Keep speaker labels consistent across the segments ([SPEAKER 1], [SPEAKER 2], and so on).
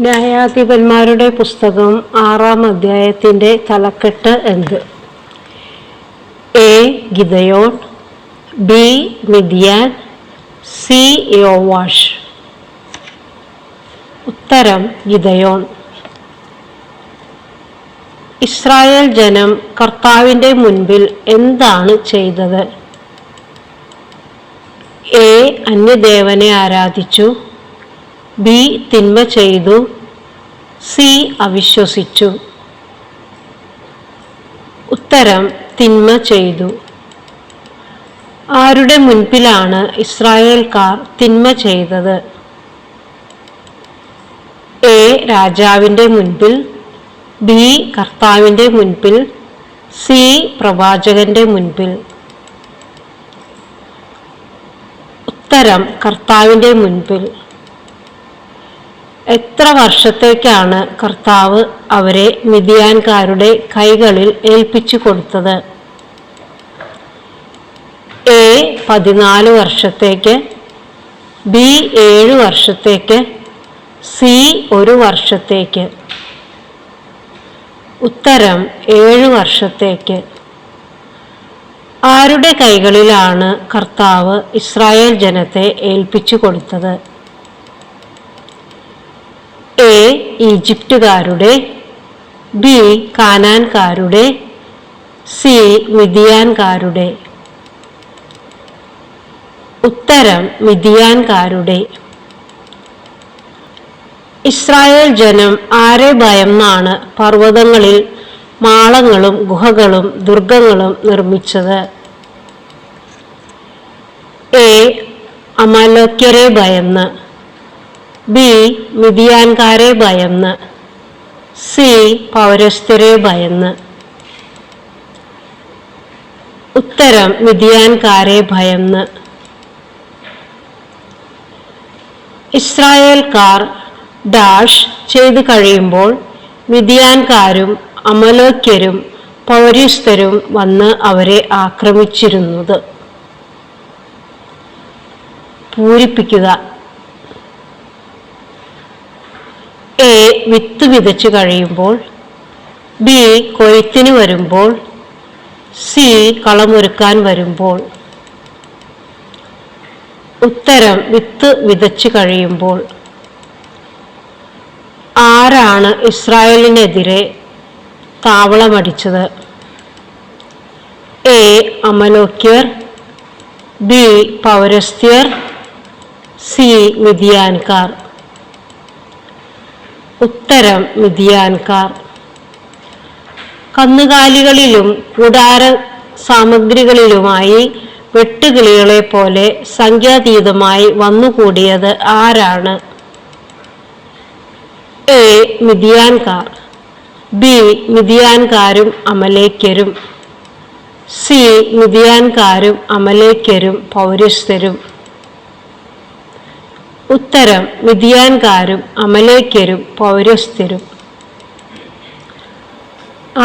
[SPEAKER 1] ന്യായാധിപന്മാരുടെ പുസ്തകം ആറാം അധ്യായത്തിന്റെ തലക്കെട്ട് എന്ത് A Gideon B മിദിയാൻ C Joash. ഉത്തരം ഗിതയോൺ. ഇസ്രായേൽ ജനം കർത്താവിന്റെ മുൻപിൽ എന്താണ് ചെയ്തത്? എ അന്യദേവനെ ആരാധിച്ചു. ബി തിന്മ ചെയ്തു. സി അവിശ്വസിച്ചു. ഉത്തരം തിന്മ ചെയ്തു. ആരുടെ മുൻപിലാണ് ഇസ്രായേൽക്കാർ തിന്മ ചെയ്തത്? എ. രാജാവിന്റെ മുൻപിൽ ബി. കർത്താവിന്റെ മുൻപിൽ സി. പ്രവാചകന്റെ മുൻപിൽ. ഉത്തരം കർത്താവിന്റെ മുൻപിൽ. എത്ര വർഷത്തേക്കാണ് കർത്താവ് അവരെ മിതിയാൻകാരുടെ കൈകളിൽ ഏൽപ്പിച്ചു കൊടുത്തത് എ പതിനാല് വർഷത്തേക്ക് ബി ഏഴ് വർഷത്തേക്ക് സി ഒരു വർഷത്തേക്ക്. ഉത്തരം ഏഴ് വർഷത്തേക്ക്. ആരുടെ കൈകളിലാണ് കർത്താവ് ഇസ്രായേൽ ജനത്തെ ഏൽപ്പിച്ചു കൊടുത്തത്? എ ഈജിപ്തുകാരുടെ ബി കാനാൻകാരുടെ സി മിതിയാൻകാരുടെ ഉത്തരം മിതിയാൻകാരുടെ ഇസ്രായേൽ ജനം ആരെ ഭയന്നാണ് പർവതങ്ങളിൽ മാളങ്ങളും ഗുഹകളും ദുർഗങ്ങളും നിർമ്മിച്ചത്? എ. അമലോക്യരെ ഭയന്ന്. ബി. മിതിയാൻകാരെ ഭയന്ന്. സി. പൗരസ്ഥരെ ഭയന്ന്. ഉത്തരം മിതിയാൻകാരെ ഭയന്ന്. ഇസ്രായേൽക്കാർ ഡാഷ് ചെയ്തു കഴിയുമ്പോൾ മിതിയാൻകാരും അമലോക്യരും പൗരിസ്തരും വന്ന് അവരെ ആക്രമിച്ചിരുന്നത്. പൂരിപ്പിക്കുക. എ. വിത്ത് വിതച്ചു കഴിയുമ്പോൾ. ബി. കൊയ്ത്തിന് വരുമ്പോൾ. സി. കളമൊരുക്കാൻ വരുമ്പോൾ. ഉത്തരം വിത്ത് വിതച്ചു കഴിയുമ്പോൾ ആരാണ് ഇസ്രായേലിനെതിരെ താവളമടിച്ചത്? എ. അമലോക്യർ ബി. പൗരസ്ത്യർ സി. മിതിയാൻകാർ ഉത്തരം മിതിയാൻകാർ കന്നുകാലികളിലും കൂടാര സാമഗ്രികളിലുമായി വെട്ടുകിളികളെ പോലെ സംഖ്യാതീതമായി വന്നുകൂടിയത് ആരാണ്? എ. മിതിയാൻകാർ ബി. മിതിയാൻകാരും അമലേക്കരും സി. മിതിയാൻകാരും അമലേക്കരും പൗരസ്ഥരും ഉത്തരം മിതിയാൻകാരും അമലേക്കരും പൗരസ്ഥരും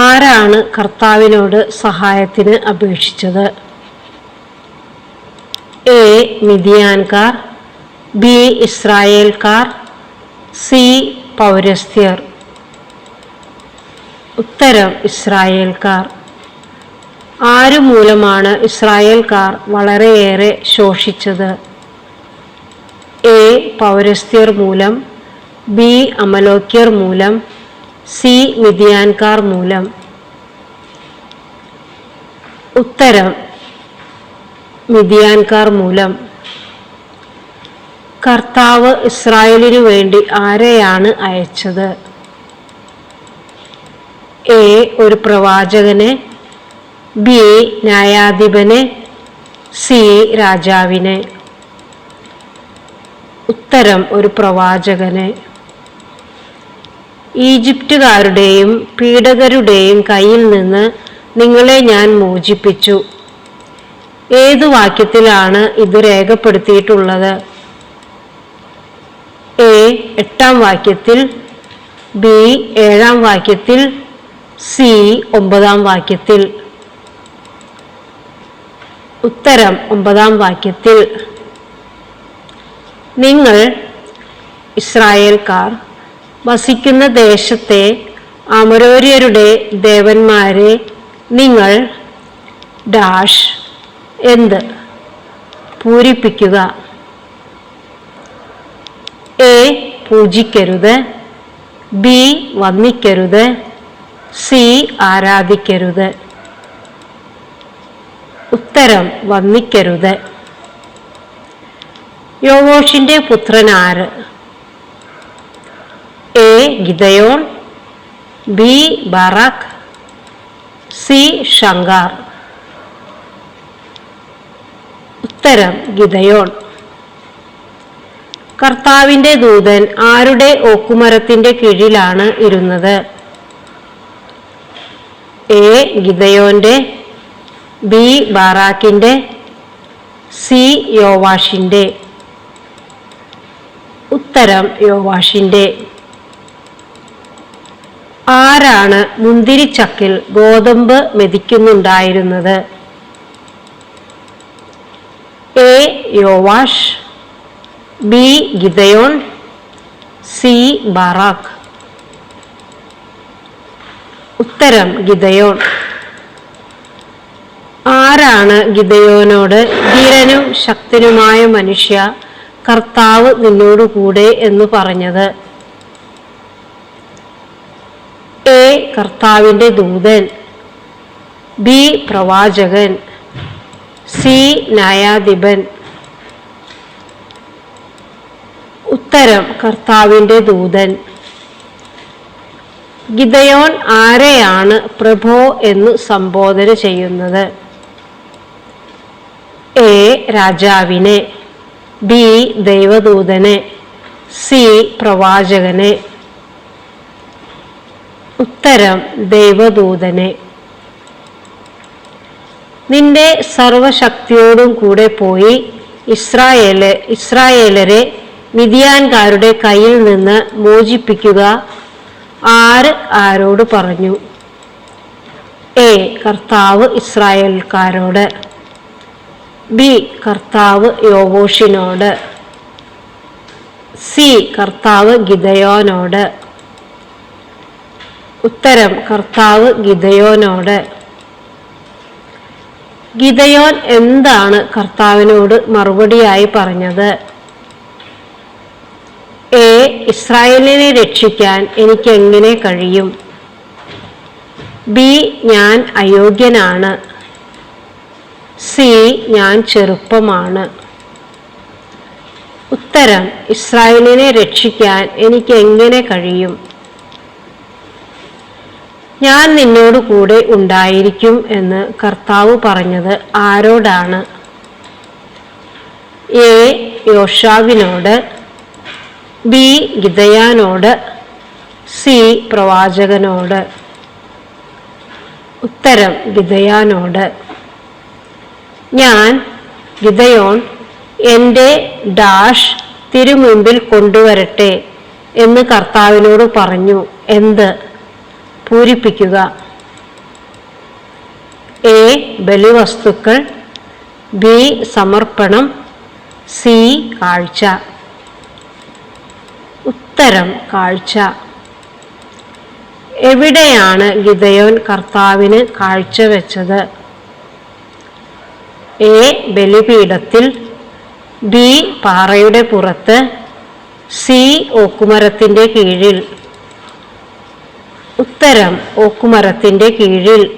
[SPEAKER 1] ആരാണ് കർത്താവിനോട് സഹായത്തിന് അപേക്ഷിച്ചത്? എ മിതിയാൻകാർ ബി ഇസ്രായേൽക്കാർ സി പൗരസ്ത്യർ. ഉത്തരം ഇസ്രായേൽക്കാർ ആരു മൂലമാണ് ഇസ്രായേൽക്കാർ വളരെയേറെ ശോഷിച്ചത്? എ പൗരസ്ത്യർ മൂലം ബി അമലോക്യർ മൂലം സി മിതിയാൻകാർ മൂലം. ഉത്തരം മിതിയാൻകാർ മൂലം. കർത്താവ് ഇസ്രായേലിനു വേണ്ടി ആരെയാണ് അയച്ചത്? എ. ഒരു പ്രവാചകനെ. ബി. ന്യായാധിപനെ. സി. രാജാവിനെ. ഉത്തരം ഒരു പ്രവാചകനെ. ഈജിപ്തുകാരുടെയും പീഡകരുടെയും കയ്യിൽ നിന്ന് നിങ്ങളെ ഞാൻ മോചിപ്പിച്ചു. ഏതു വാക്യത്തിലാണ് ഇത് രേഖപ്പെടുത്തിയിട്ടുള്ളത്? എ എട്ടാം വാക്യത്തിൽ ബി ഏഴാം വാക്യത്തിൽ സി ഒമ്പതാം വാക്യത്തിൽ. ഉത്തരം ഒമ്പതാം വാക്യത്തിൽ. നിങ്ങൾ ഇസ്രായേൽക്കാർ വസിക്കുന്ന ദേശത്തെ അമരോര്യരുടെ ദേവന്മാരെ നിങ്ങൾ ഡാഷ് എന്ത്? പൂരിപ്പിക്കുക. എ പൂജിക്കരുത്. ബി വന്ദിക്കരുത്. സി ആരാധിക്കരുത്. ഉത്തരം വന്ദിക്കരുത്. യോവോഷിന്റെ പുത്രൻ ആര്? A Gideon B Barak. C Shamgar ഉത്തരം ഗിതയോൺ കർത്താവിന്റെ ദൂതൻ ആരുടെ ഓക്കുമരത്തിന്റെ കീഴിലാണ് ഇരുന്നത്? എ ഗിതയോന്റെ ബി ബാറാക്കിന്റെ സി യോവാഷിന്റെ ഉത്തരം യോവാഷിന്റെ ആരാണ് മുന്തിരിച്ചക്കിൽ ഗോതമ്പ് മെതിക്കുന്നുണ്ടായിരുന്നത്? A Joash B Gideon C Barak ഉത്തരം ഗിദയോൺ ആരാണ് ഗിദയോനോട്? ധീരനും ശക്തനുമായ മനുഷ്യ കർത്താവ് നിന്നോട് കൂടെ എന്ന് പറഞ്ഞത്. എ കർത്താവിന്റെ ദൂതൻ. ബി പ്രവാചകൻ. സി ന്യായാധിപൻ. ഉത്തരം കർത്താവിന്റെ ദൂതൻ. ഗിദയോൻ ആരെയാണ് പ്രഭോ എന്ന് സംബോധന ചെയ്യുന്നത്? എ രാജാവിനെ. ബി ദൈവദൂതനെ. സി പ്രവാചകനെ. ഉത്തരം ദൈവദൂതനെ. നിന്റെ സർവശക്തിയോടും കൂടെ പോയി ഇസ്രായേൽ ഇസ്രായേലരെ മിതിയാൻകാരുടെ കയ്യിൽ നിന്ന് മോചിപ്പിക്കുക. ആര് ആരോട് പറഞ്ഞു? എ. കർത്താവ് ഇസ്രായേൽക്കാരോട്. ബി. കർത്താവ് യോവോഷിനോട്. സി. കർത്താവ് ഗിതയോനോട് ഉത്തരം കർത്താവ് ഗിദയോനോട്. ഗിദയോൻ എന്താണ് കർത്താവിനോട് മറുപടിയായി പറഞ്ഞത്? എ ഇസ്രായേലിനെ രക്ഷിക്കാൻ എനിക്ക് എങ്ങനെ കഴിയും? ബി ഞാൻ അയോഗ്യനാണ്. സി ഞാൻ ചെറുപ്പമാണ്. ഉത്തരം ഇസ്രായേലിനെ രക്ഷിക്കാൻ എനിക്ക് എങ്ങനെ കഴിയും? ഞാൻ നിന്നോട് കൂടെ ഉണ്ടായിരിക്കും എന്ന് കർത്താവ് പറഞ്ഞത് ആരോടാണ്? എ. യോഷാവിനോട് ബി. ഗിതയാനോട് സി. പ്രവാചകനോട്. ഉത്തരം ഗിതയാനോട് ഞാൻ ഗിതയോൺ എന്റെ ഡാഷ് തിരുമുമ്പിൽ കൊണ്ടുവരട്ടെ എന്ന് കർത്താവിനോട് പറഞ്ഞു. എന്ത്? പൂരിപ്പിക്കുക. എ ബലിവസ്തുക്കൾ. ബി സമർപ്പണം. സി കാഴ്ച. ഉത്തരം കാഴ്ച. എവിടെയാണ് ഗിതയോൻ കർത്താവിന് കാഴ്ചവെച്ചത് എ ബലിപീഠത്തിൽ. ബി പാറയുടെ പുറത്ത്. സി ഓക്കുമരത്തിന്റെ കീഴിൽ. ഉത്തരം ഓക്കുമരത്തിന്റെ കീഴിൽ.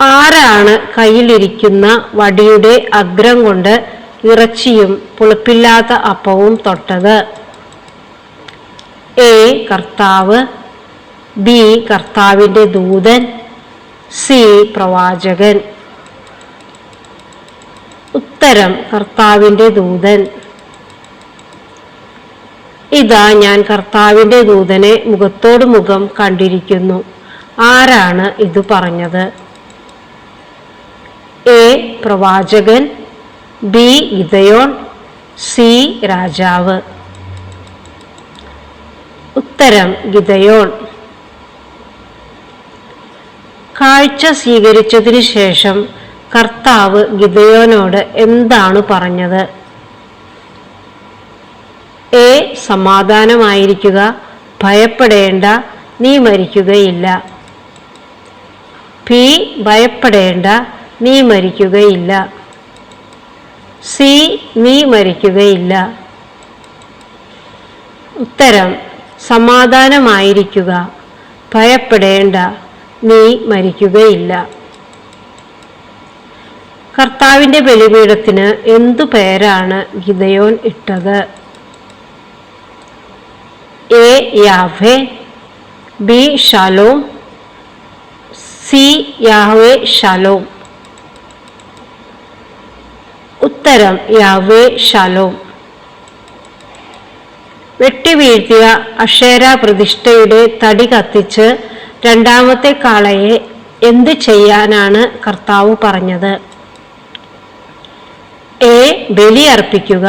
[SPEAKER 1] ആരാണ് കയ്യിലിരിക്കുന്ന വടിയുടെ അഗ്രം കൊണ്ട് ഇറച്ചിയും പുളിപ്പില്ലാത്ത അപ്പവും തൊട്ടത്? എ. കർത്താവ്. ബി. കർത്താവിന്റെ ദൂതൻ. സി. പ്രവാചകൻ. ഉത്തരം കർത്താവിന്റെ ദൂതൻ. ഇതാ ഞാൻ കർത്താവിന്റെ ദൂതനെ മുഖത്തോട് മുഖം കണ്ടിരിക്കുന്നു. ആരാണ് ഇത് പറഞ്ഞത്? എ. പ്രവാചകൻ. ബി. Gideon C. രാജാവ്. ഉത്തരം ഗിതയോൺ കാഴ്ച സ്വീകരിച്ചതിനു ശേഷം കർത്താവ് ഗിതയോനോട് എന്താണ് പറഞ്ഞത്? എ സമാധാനമായിരിക്കുക ഭയപ്പെടേണ്ട നീ മരിക്കുകയില്ല. പി ഭയപ്പെടേണ്ട നീ മരിക്കുകയില്ല. സി നീ മരിക്കുകയില്ല. ഉത്തരം സമാധാനമായിരിക്കുക ഭയപ്പെടേണ്ട നീ മരിക്കുകയില്ല. കർത്താവിന്റെ ബലിപീഠത്തിന് എന്തു പേരാണ് ഗിതയോൻ ഇട്ടത്? A Yahweh B Shalom C Yahweh Shalom ഉത്തരം യാവേ ഷാലോം വെട്ടിവീഴ്ത്തിയ അക്ഷേര പ്രതിഷ്ഠയുടെ തടി കത്തിച്ച് രണ്ടാമത്തെ കാളയെ എന്ത് ചെയ്യാനാണ് കർത്താവ് പറഞ്ഞത്? എ ബലി അർപ്പിക്കുക.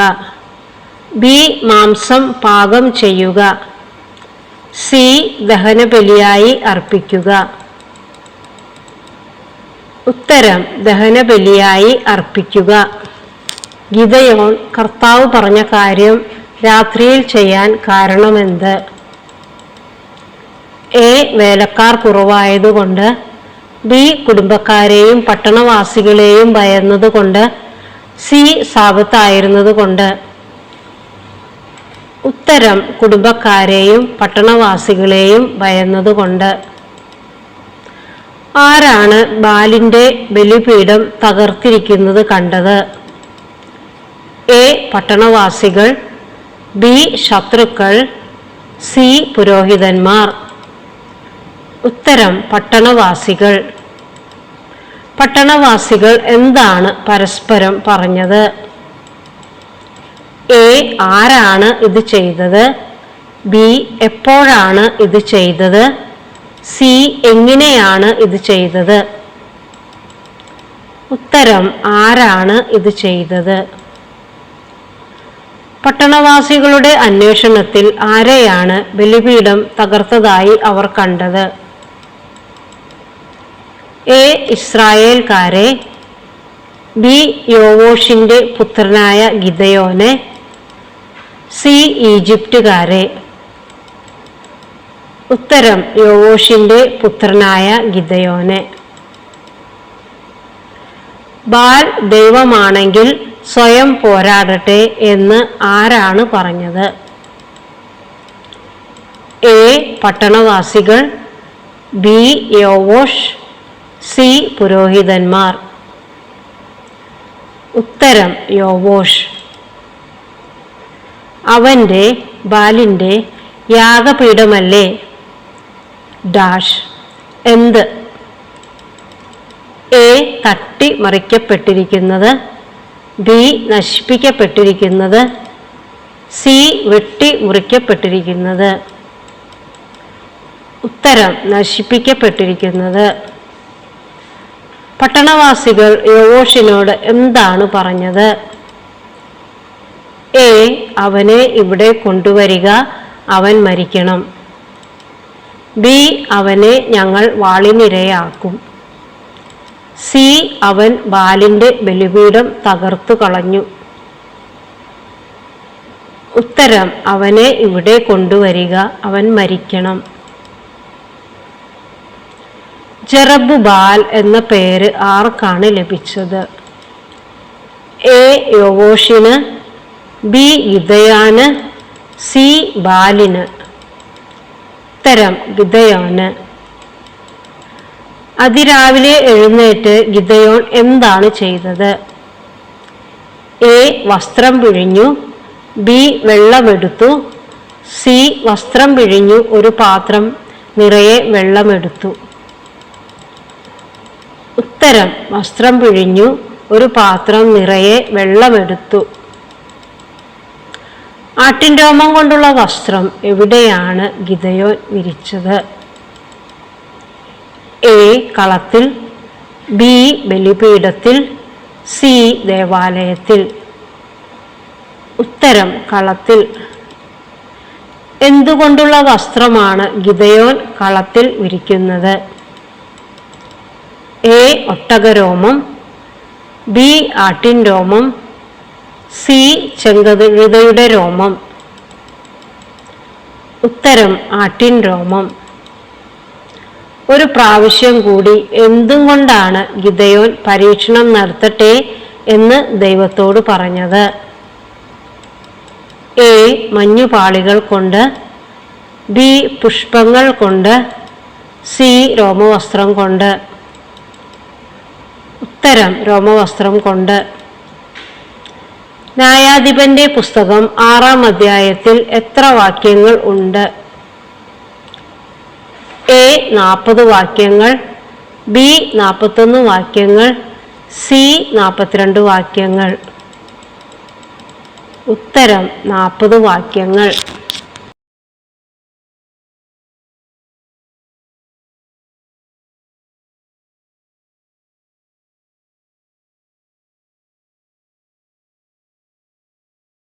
[SPEAKER 1] ബി മാംസം പാകം ചെയ്യുക. സി ദഹനബലിയായി അർപ്പിക്കുക. ഉത്തരം ദഹനബലിയായി അർപ്പിക്കുക. ഗീതയോൺ കർത്താവ് പറഞ്ഞ കാര്യം രാത്രിയിൽ ചെയ്യാൻ കാരണമെന്ത്? എ വേലക്കാർ കുറവായതുകൊണ്ട് ബി കുടുംബക്കാരെയും പട്ടണവാസികളെയും ഭയന്നതുകൊണ്ട് സി സാപത്തായിരുന്നത് കൊണ്ട് ഉത്തരം കുടുംബക്കാരെയും പട്ടണവാസികളെയും ഭയന്നതുകൊണ്ട്. ആരാണ് ബാലിന്റെ ബലിപീഠം തകർത്തിരിക്കുന്നത് കണ്ടത്? എ. പട്ടണവാസികൾ ബി. ശത്രുക്കൾ സി. പുരോഹിതന്മാർ. ഉത്തരം പട്ടണവാസികൾ. പട്ടണവാസികൾ എന്താണ് പരസ്പരം പറഞ്ഞത്? എ ആരാണ് ഇത് ചെയ്തത്? ബി എപ്പോഴാണ് ഇത് ചെയ്തത്? സി എങ്ങനെയാണ് ഇത് ചെയ്തത്? ഉത്തരം ആരാണ് ഇത് ചെയ്തത്? പട്ടണവാസികളുടെ അന്വേഷണത്തിൽ ആരെയാണ് ബലിപീഠം തകർത്തതായി അവർ കണ്ടത്? എ ഇസ്രായേൽക്കാരെ ബി യോവോഷിന്റെ പുത്രനായ ഗിദയോനെ സി ഈജിപ്തുകാരെ. ഉത്തരം യോവോഷിന്റെ പുത്രനായ ഗിതയോനെ ബാൽ ദൈവമാണെങ്കിൽ സ്വയം പോരാടട്ടെ എന്ന് ആരാണ് പറഞ്ഞത്? എ പട്ടണവാസികൾ. B Joash. സി പുരോഹിതന്മാർ. ഉത്തരം യോവോഷ്. അവന്റെ ബാലിന്റെ യാഗപീഠമല്ലേ? ഡാഷ്. എന്ത്? എ. തട്ടി മറിക്കപ്പെട്ടിരിക്കുന്നത് ബി. നശിപ്പിക്കപ്പെട്ടിരിക്കുന്നത്. സി. വെട്ടി മുറിക്കപ്പെട്ടിരിക്കുന്നത് ഉത്തരം. നശിപ്പിക്കപ്പെട്ടിരിക്കുന്നത്. പട്ടണവാസികൾ യോഷിനോട് എന്താണ് പറഞ്ഞത്? എ അവനെ ഇവിടെ കൊണ്ടുവരിക അവൻ മരിക്കണം. ബി അവനെ ഞങ്ങൾ വാളിനിരയാക്കും. സി അവൻ ബാലിന്റെ ബലിപീഠം തകർത്തു കളഞ്ഞു. ഉത്തരം അവനെ ഇവിടെ കൊണ്ടുവരിക അവൻ മരിക്കണം. ജറബ് ബാൽ എന്ന പേര് ആർക്കാണ് ലഭിച്ചത്? എ യോവോഷിന് ബി വിധയാന് സി ബാലിന്. ഉത്തരം വിധയാന് അതിരാവിലെ എഴുന്നേറ്റ് ഗിതയോൺ എന്താണ് ചെയ്തത്? എ വസ്ത്രം പിഴിഞ്ഞു ബി വെള്ളമെടുത്തു സി വസ്ത്രം പിഴിഞ്ഞു ഒരു പാത്രം നിറയെ വെള്ളമെടുത്തു. ഉത്തരം വസ്ത്രം പിഴിഞ്ഞു ഒരു പാത്രം നിറയെ വെള്ളമെടുത്തു. ആട്ടിൻ രോമം കൊണ്ടുള്ള വസ്ത്രം എവിടെയാണ് ഗിതയോൻ വിരിച്ചത്? എ കളത്തിൽ ബി ബലിപീഠത്തിൽ സി ദേവാലയത്തിൽ. ഉത്തരം കളത്തിൽ. എന്തുകൊണ്ടുള്ള വസ്ത്രമാണ് ഗിതയോൻ കളത്തിൽ വിരിക്കുന്നത്? എ ഒട്ടകരോമം ബി ആട്ടിൻ രോമം സി ചെങ്കഴുതയുടെ രോമം. ഉത്തരം ആട്ടിൻ രോമം. ഒരു പ്രാവശ്യം കൂടി എന്തും കൊണ്ടാണ് ഗിതയോൻ പരീക്ഷണം നടത്തട്ടെ എന്ന് ദൈവത്തോട് പറഞ്ഞത്? എ മഞ്ഞുപാളികൾ കൊണ്ട്. ബി പുഷ്പങ്ങൾ കൊണ്ട്. സി രോമവസ്ത്രം കൊണ്ട്. ഉത്തരം രോമവസ്ത്രം കൊണ്ട്. ന്യായാധിപന്റെ പുസ്തകം ആറാം അധ്യായത്തിൽ എത്ര വാക്യങ്ങൾ ഉണ്ട്? എ നാൽപ്പത് വാക്യങ്ങൾ ബി നാൽപ്പത്തൊന്ന് വാക്യങ്ങൾ സി നാൽപ്പത്തിരണ്ട് വാക്യങ്ങൾ. ഉത്തരം നാൽപ്പത് വാക്യങ്ങൾ.